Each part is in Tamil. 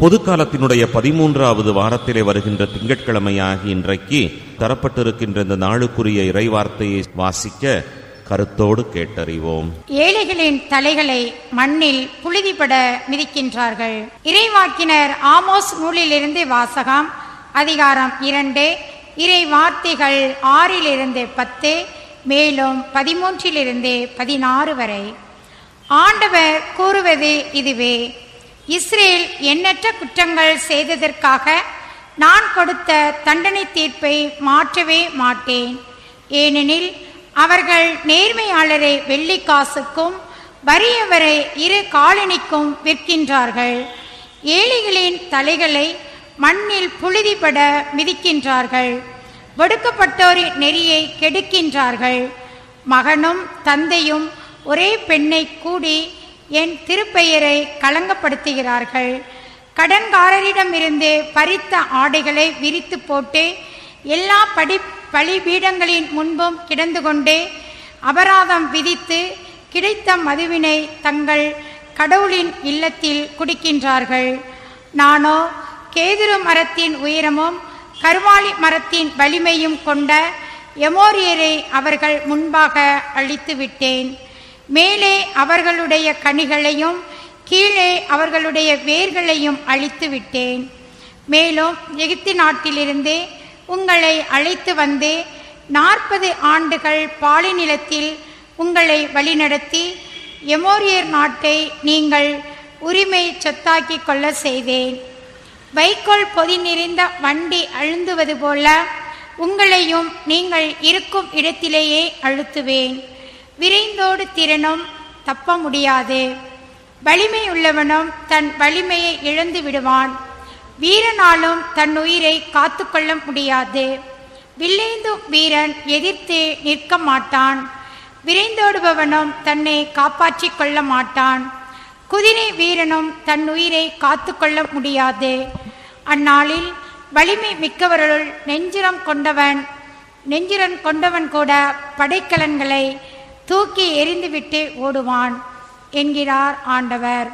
பொதுக்காலத்தினுடைய பதிமூன்றாவது வாரத்திலே வருகின்ற திங்கட்கிழமையாகி இன்றைக்கு தரப்பட்டிருக்கின்ற இந்த நாளுக்குரிய இறைவார்த்தையை வாசிக்க கருத்தோடு கேட்டறிவோம். ஏழைகளின் தலைகளை மண்ணில் புழுதிபட மிதிக்கின்றார்கள். இறைவாக்கினர் ஆமோஸ் நூலிலிருந்து வாசகம் அதிகாரம் இரண்டு இறை வார்த்தைகள் ஆறிலிருந்து பத்து மேலும் பதிமூன்றிலிருந்து பதினாறு வரை. ஆண்டவர் கூறுவது இதுவே இஸ்ரேல் எண்ணற்ற குற்றங்கள் செய்ததற்காக நான் கொடுத்த தண்டனை தீர்ப்பை மாற்றவே மாட்டேன். ஏனெனில் அவர்கள் நேர்மையாளரை வெள்ளிக்காசுக்கும் வறியவரை இரு காலனிக்கும் விற்கின்றார்கள். ஏழைகளின் தலைகளை மண்ணில் புழுதிபட மிதிக்கின்றார்கள். ஒடுக்கப்பட்டோரின் நெறியை கெடுக்கின்றார்கள். மகனும் தந்தையும் ஒரே பெண்ணை கூடி என் திருப்பெயரை களங்கப்படுத்துகிறார்கள். கடன்காரரிடமிருந்து பறித்த ஆடைகளை விரித்து போட்டு எல்லா படி பலிபீடங்களின் முன்பும் கிடந்து கொண்டே அபராதம் விதித்து கிடைத்த மதுவினை தங்கள் கடவுளின் இல்லத்தில் குடிக்கின்றார்கள். நானோ கேதுரு மரத்தின் உயரமும் கருவாளி மரத்தின் வலிமையும் கொண்ட எமோரியரை அவர்கள் முன்பாக அழித்து விட்டேன் மேலே அவர்களுடைய கனிகளையும் கீழே அவர்களுடைய வேர்களையும் அழித்து விட்டேன். மேலும் எகிப்து நாட்டிலிருந்து உங்களை அழைத்து வந்து நாற்பது ஆண்டுகள் பாலிநிலத்தில் உங்களை வழிநடத்தி எமோரியர் நாட்டை நீங்கள் உரிமை சொத்தாக்கிக் கொள்ள செய்தேன். வைக்கோல் பொதி நிறைந்த வண்டி அழுந்துவது போல உங்களையும் நீங்கள் இருக்கும் இடத்திலேயே அழுத்துவேன். விரைந்தோடு திறனும் தப்ப முடியாது வலிமை உள்ளவனும் தன் வலிமையை இழந்து விடுவான். வீரனாலும் தன் உயிரை காத்துக்கொள்ள முடியாது. வில்லைந்து வீரன் எதிர்த்து நிற்க மாட்டான் விரைந்தோடுபவனும் தன்னை காப்பாற்றிக் கொள்ள மாட்டான். குதிரை வீரனும் தன் உயிரை காத்துக்கொள்ள முடியாது. அந்நாளில் வலிமை மிக்கவர்களுள் நெஞ்சுரம் கொண்டவன் நெஞ்சுரன் கொண்டவன் கூட படைக்கலன்களை தூக்கி எறிந்துவிட்டு ஓடுவான் என்கிறார் ஆண்டவர்.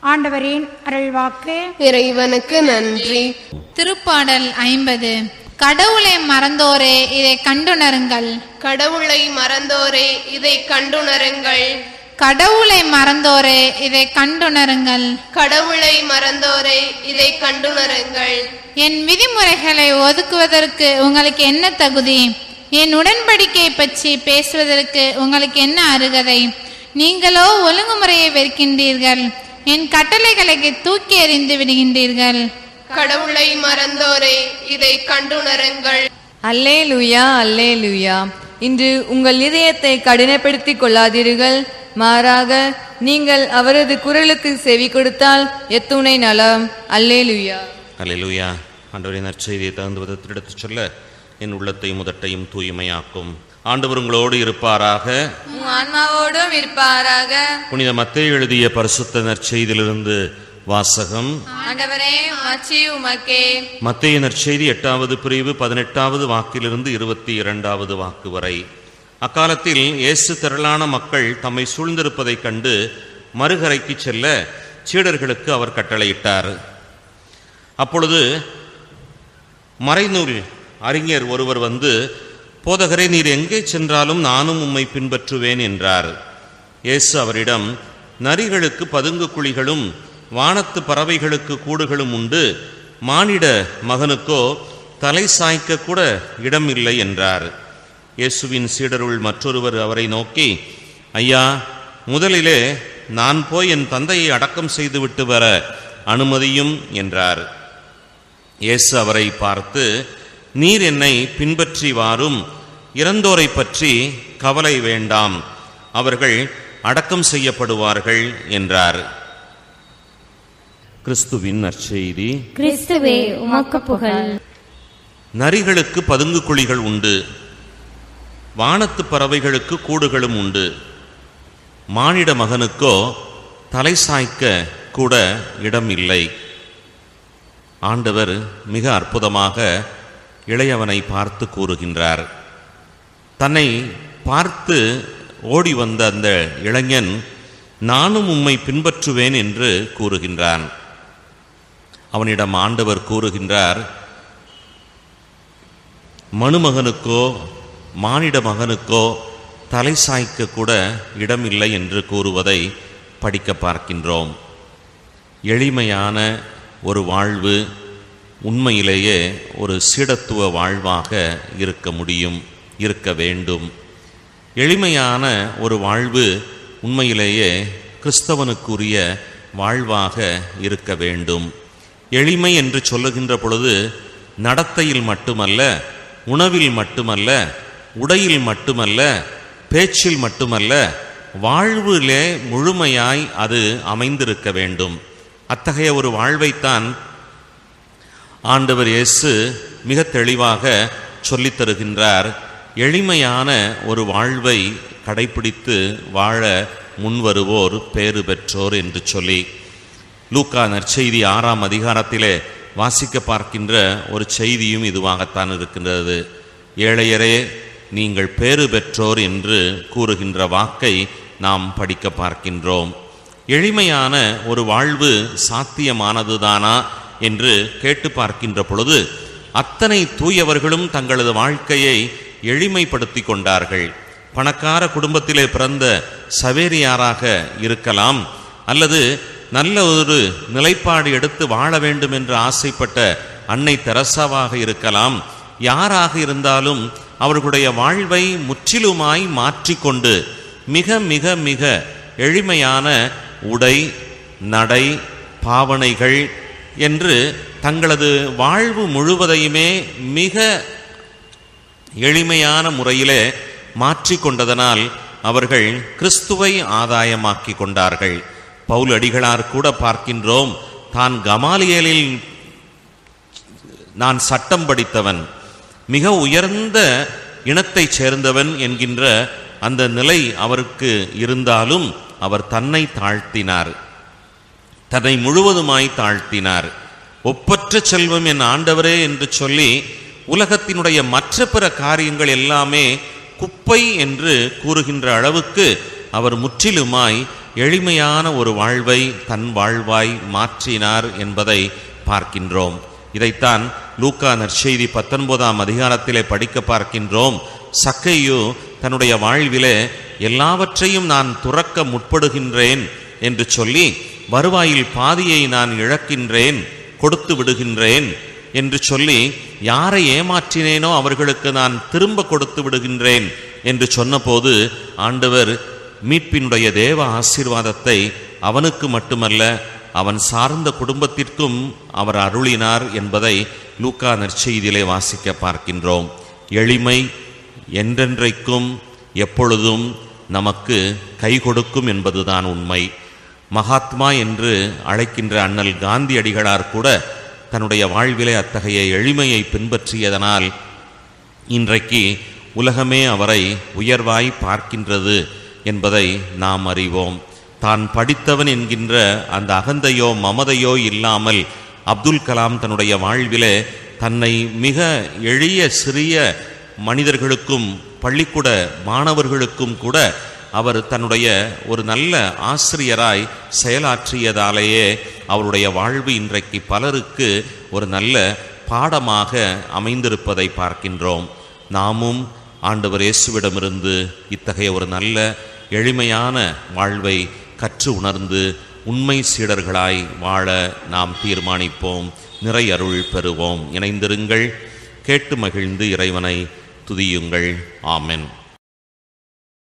ஆண்டவரின் அருள்வாக்கு. இறைவனுக்கு நன்றி. திருப்பாடல் ஐம்பது. கடவுளை மறந்தோரே இதை கண்டுணருங்கள். கடவுளை மறந்தோரே இதை கண்டுணருங்கள். கடவுளை மறந்தோரே இதை கண்டுணருங்கள். கடவுளை மறந்தோரே இதை கண்டுணருங்கள். என் விதிமுறைகளை ஒதுக்குவதற்கு உங்களுக்கு என்ன தகுதி? என் உடன்படிக்கையை பற்றி பேசுவதற்கு உங்களுக்கு என்ன அருகதை? நீங்களோ ஒழுங்குமுறையை வெறுக்கின்றீர்கள். என் கட்டளைகளை தூக்கி எறிந்து விடுகின்றீர்கள். கடவுளை மறந்தோரே இதை கண்டுணருங்கள். அல்லேலுயா அல்லேலுயா. இன்று உங்கள் இதயத்தை கடினப்படுத்திக் கொள்ளாதீர்கள். மாறாக நீங்கள் அவரது குரலுக்கு செவி கொடுத்தால் எத்துணை நலம். அல்லேலுயா. அல்லேலூயா. ஆண்டவரின் நற்செய்தியை தகுந்த விதத்தில் எடுத்துச் சொல்ல என் உள்ளத்தையும் முதட்டையும் தூய்மையாக்கும். ஆண்டவர் உங்களோடு இருப்பாராக. ஆன்மாவோடும் இருப்பாராக. புனித மத்தேயு எழுதிய பரிசுத்த நற்செய்தியிலிருந்து வாசகம். மத்தேய நற்செய்தி எட்டாவது பிரிவு பதினெட்டாவது வாக்கிலிருந்து இருபத்தி இரண்டாவது வாக்கு வரை. அக்காலத்தில் இயேசு திரளான மக்கள் தம்மை சூழ்ந்திருப்பதைக் கண்டு மறுகரைக்கு செல்ல சீடர்களுக்கு அவர் கட்டளையிட்டார். அப்பொழுது மறைநூல் அறிஞர் ஒருவர் வந்து போதகரே நீர் எங்கே சென்றாலும் நானும் உம்மை பின்பற்றுவேன் என்றார். இயேசு அவரிடம் நரிகளுக்கு பதுங்கு குழிகளும் வானத்து பறவைகளுக்கு கூடுகளும் உண்டு. மானிட மகனுக்கோ தலை சாய்க்க கூட இடம் இல்லை என்றார். இயேசுவின் சீடருள் மற்றொருவர் அவரை நோக்கி ஐயா முதலிலே நான் போய் என் தந்தையை அடக்கம் செய்துவிட்டு வர அனுமதியும் என்றார். இயேசு அவரை பார்த்து நீர் என்னை பின்பற்றி வாரும் இறந்தோரை பற்றி கவலை வேண்டாம். அவர்கள் அடக்கம் செய்யப்படுவார்கள் என்றார். கிறிஸ்துவின் நற்செய்தி. கிறிஸ்துவே உமக்கு புகழ். நரிகளுக்கு பதுங்கு குழிகள் உண்டு. வானத்து பறவைகளுக்கு கூடுகளும் உண்டு. மானிட மகனுக்கோ தலை சாய்க்க கூட இடம் இல்லை ஆண்டவர் மிக அற்புதமாக இளையவனை பார்த்து கூறுகின்றார் தன்னை பார்த்து ஓடி வந்த அந்த இளைஞன் நானும் உம்மை பின்பற்றுவேன் என்று கூறுகின்றான். அவனிடம் ஆண்டவர் கூறுகின்றார் மனுமகனுக்கோ மானிட மகனுக்கோ தலை சாய்க்க கூட இடமில்லை என்று கூறுவதை படிக்க பார்க்கின்றோம். எளிமையான ஒரு வாழ்வு உண்மையிலேயே ஒரு சீடத்துவ வாழ்வாக இருக்க முடியும் இருக்க வேண்டும். எளிமையான ஒரு வாழ்வு உண்மையிலேயே கிறிஸ்தவனுக்குரிய வாழ்வாக இருக்க வேண்டும். எளிமை என்று சொல்லுகின்ற பொழுது நடத்தையில் மட்டுமல்ல உணவில் மட்டுமல்ல உடையில் மட்டுமல்ல பேச்சில் மட்டுமல்ல வாழ்விலே முழுமையாய் அது அமைந்திருக்க வேண்டும். அத்தகைய ஒரு வாழ்வைத்தான் ஆண்டவர் இயேசு மிக தெளிவாக சொல்லித் தருகின்றார். எளிமையான ஒரு வாழ்வை கடைபிடித்து வாழ முன்வருவோர் பேறு பெற்றோர் என்று சொல்லி. லூக்கா நற்செய்தி ஆறாம் அதிகாரத்திலே வாசிக்க பார்க்கின்ற ஒரு செய்தியும் இதுவாகத்தான் இருக்கின்றது. ஏழையரே நீங்கள் பேறு பெற்றோர் என்று கூறுகின்ற வாக்கை நாம் படிக்க பார்க்கின்றோம். எளிமையான ஒரு வாழ்வு சாத்தியமானதுதானா? என்று கேட்டு பார்க்கின்ற பொழுது அத்தனை தூயவர்களும் தங்களது வாழ்க்கையை எளிமைப்படுத்தி கொண்டார்கள். பணக்கார குடும்பத்திலே பிறந்த சவேரியாராக இருக்கலாம் அல்லது நல்ல ஒரு நிலைப்பாடு எடுத்து வாழ வேண்டும் என்று ஆசைப்பட்ட அன்னை தெரசாவாக இருக்கலாம். யாராக இருந்தாலும் அவர்களுடைய வாழ்வை முற்றிலுமாய் மாற்றிக்கொண்டு மிக மிக மிக எளிமையான உடை நடை பாவனைகள் என்று தங்களது வாழ்வு முழுவதையுமே மிக எளிமையான முறையிலே மாற்றிக்கொண்டதனால் அவர்கள் கிறிஸ்துவை ஆதாயமாக்கி கொண்டார்கள். பவுல் அடிகளார் கூட பார்க்கின்றோம் தான் கமாலியலில் நான் சட்டம் படித்தவன் மிக உயர்ந்த இனத்தைச் சேர்ந்தவன் என்கின்ற அந்த நிலை அவருக்கு இருந்தாலும் அவர் தன்னை தாழ்த்தினார். தன்னை முழுவதுமாய் தாழ்த்தினார். ஒப்பற்ற செல்வம் என் ஆண்டவரே என்று சொல்லி உலகத்தினுடைய மற்ற பிற காரியங்கள் எல்லாமே குப்பை என்று கூறுகின்ற அளவுக்கு அவர் முற்றிலுமாய் எளிமையான ஒரு வாழ்வை தன் வாழ்வாய் மாற்றினார் என்பதை பார்க்கின்றோம். இதைத்தான் லூக்கா நற்செய்தி பத்தொன்பதாம் அதிகாரத்திலே படிக்க பார்க்கின்றோம். சக்கையு தன்னுடைய வாழ்விலே எல்லாவற்றையும் நான் துறக்க முற்படுகின்றேன் என்று சொல்லி வருவாயில் பாதியை நான் இழக்கின்றேன் கொடுத்து விடுகின்றேன் என்று சொல்லி யாரை ஏமாற்றினேனோ அவர்களுக்கு நான் திரும்ப கொடுத்து விடுகின்றேன் என்று சொன்னபோது ஆண்டவர் மீட்பினுடைய தேவ ஆசீர்வாதத்தை அவனுக்கு மட்டுமல்ல அவன் சார்ந்த குடும்பத்திற்கும் அவர் அருளினார் என்பதை லூக்கா நற்செய்தியிலே வாசிக்க பார்க்கின்றோம். எளிமை என்றென்றைக்கும் எப்பொழுதும் நமக்கு கை கொடுக்கும் என்பதுதான் உண்மை. மகாத்மா என்று அழைக்கின்ற அண்ணல் காந்தியடிகளார் கூட தன்னுடைய வாழ்விலே அத்தகைய எளிமையை பின்பற்றியதனால் இன்றைக்கு உலகமே அவரை உயர்வாய் பார்க்கின்றது என்பதை நாம் அறிவோம். தான் படித்தவன் என்கின்ற அந்த அகந்தையோ மமதையோ இல்லாமல் அப்துல் கலாம் தன்னுடைய வாழ்விலே தன்னை மிக எளிய சிறிய மனிதர்களுக்கும் பள்ளிக்கூட மாணவர்களுக்கும் கூட அவர் தன்னுடைய ஒரு நல்ல ஆசிரியராய் செயலாற்றியதாலேயே அவருடைய வாழ்வு இன்றைக்கு பலருக்கு ஒரு நல்ல பாடமாக அமைந்திருப்பதை பார்க்கின்றோம். நாமும் ஆண்டவர் இயேசுவிடமிருந்து இத்தகைய ஒரு நல்ல எளிமையான வாழ்வை கற்று உணர்ந்து உண்மை சீடர்களாய் வாழ நாம் தீர்மானிப்போம். நிறை அருள் பெறுவோம். இணைந்திருங்கள். கேட்டு மகிழ்ந்து இறைவனை துதியுங்கள். ஆமென்.